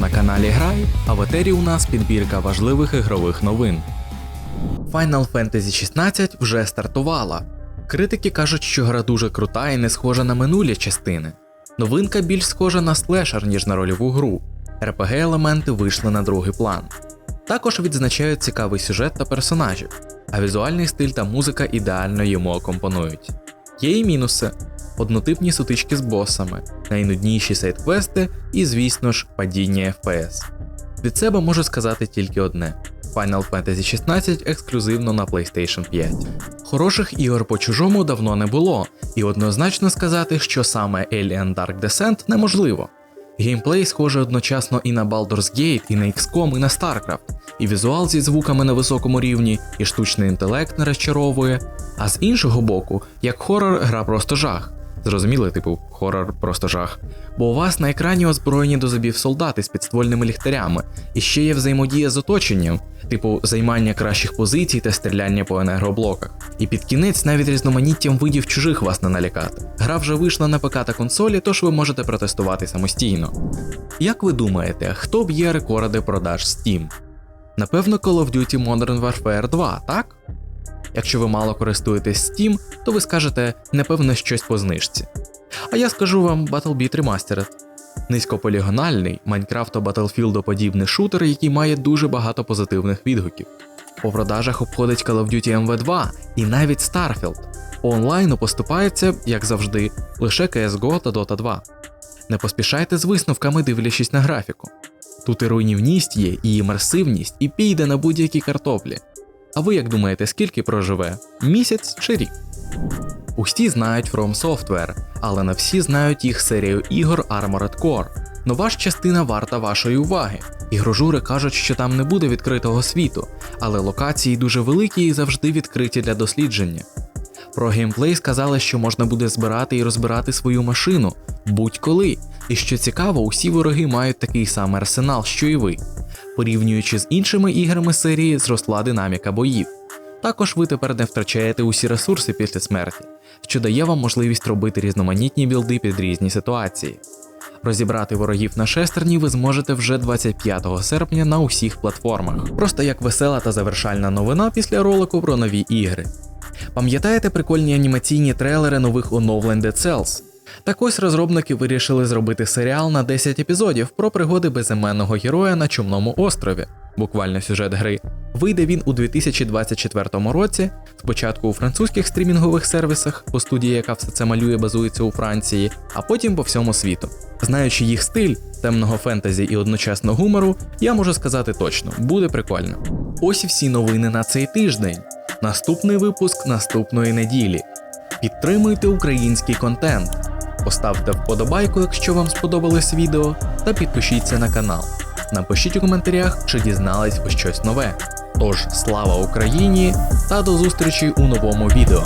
на каналі Грай, а в етері у нас підбірка важливих ігрових новин. Final Fantasy 16 вже стартувала. Критики кажуть, що гра дуже крута і не схожа на минулі частини. Новинка більш схожа на слешер, ніж на рольову гру. rpg елементи вийшли на другий план. Також відзначають цікавий сюжет та персонажів, а візуальний стиль та музика ідеально йому акомпонують. Є і мінуси: однотипні сутички з босами, найнудніші сайт-квести і, звісно ж, падіння FPS. Від себе можу сказати тільки одне: Final Fantasy 16 ексклюзивно на PlayStation 5. Хороших ігор по чужому давно не було, і однозначно сказати, що саме Alien Dark Descent неможливо. Геймплей схожий одночасно і на Baldur's Gate, і на XCOM, і на StarCraft, і візуал зі звуками на високому рівні, і штучний інтелект не розчаровує. А з іншого боку, як хорор, гра просто жах. Зрозуміли, типу, хорор просто жах. Бо у вас на екрані озброєні до зубів солдати з підствольними ліхтарями, і ще є взаємодія з оточенням, типу займання кращих позицій та стріляння по енергоблоках. І під кінець навіть різноманіттям видів чужих вас не налякати. Гра вже вийшла на ПК та консолі, тож ви можете протестувати самостійно. Як ви думаєте, хто б'є рекорди продаж Steam? Напевно, Call of Duty Modern Warfare 2, так? Якщо ви мало користуєтесь Steam, то ви скажете, напевно, щось по знижці. А я скажу вам BattleBeat Remastered. Низькополігональний Майнкрафто Battlefield подібний шутер, який має дуже багато позитивних відгуків. По продажах обходить Call of Duty MV2 і навіть Starfield. Онлайну поступається, як завжди, лише CSGO та Dota 2. Не поспішайте з висновками, дивлячись на графіку. Тут і руйнівність є, і імерсивність, і піде на будь-які картоплі. А ви як думаєте, скільки проживе? Місяць чи рік? Усі знають From Software, але не всі знають їх серію ігор Armored Core. Нова ж частина варта вашої уваги. Ігрожури кажуть, що там не буде відкритого світу, але локації дуже великі і завжди відкриті для дослідження. Про геймплей сказали, що можна буде збирати і розбирати свою машину будь-коли. І що цікаво, усі вороги мають такий самий арсенал, що і ви. Порівнюючи з іншими іграми серії, зросла динаміка боїв. Також ви тепер не втрачаєте усі ресурси після смерті, що дає вам можливість робити різноманітні білди під різні ситуації. Розібрати ворогів на шестерні ви зможете вже 25 серпня на усіх платформах, просто як весела та завершальна новина після ролику про нові ігри. Пам'ятаєте прикольні анімаційні трейлери нових оновлень Dead Cells? Так ось розробники вирішили зробити серіал на 10 епізодів про пригоди безіменного героя на Чумному острові. Буквально сюжет гри. Вийде він у 2024 році, спочатку у французьких стрімінгових сервісах, бо студія, яка все це малює, базується у Франції, а потім по всьому світу. Знаючи їх стиль, темного фентезі і одночасно гумору, я можу сказати точно, буде прикольно. Ось і всі новини на цей тиждень. Наступний випуск наступної неділі. Підтримуйте український контент. Поставте вподобайку, якщо вам сподобалось відео, та підпишіться на канал. Напишіть у коментарях, чи дізнались ви щось нове. Тож, слава Україні та до зустрічі у новому відео.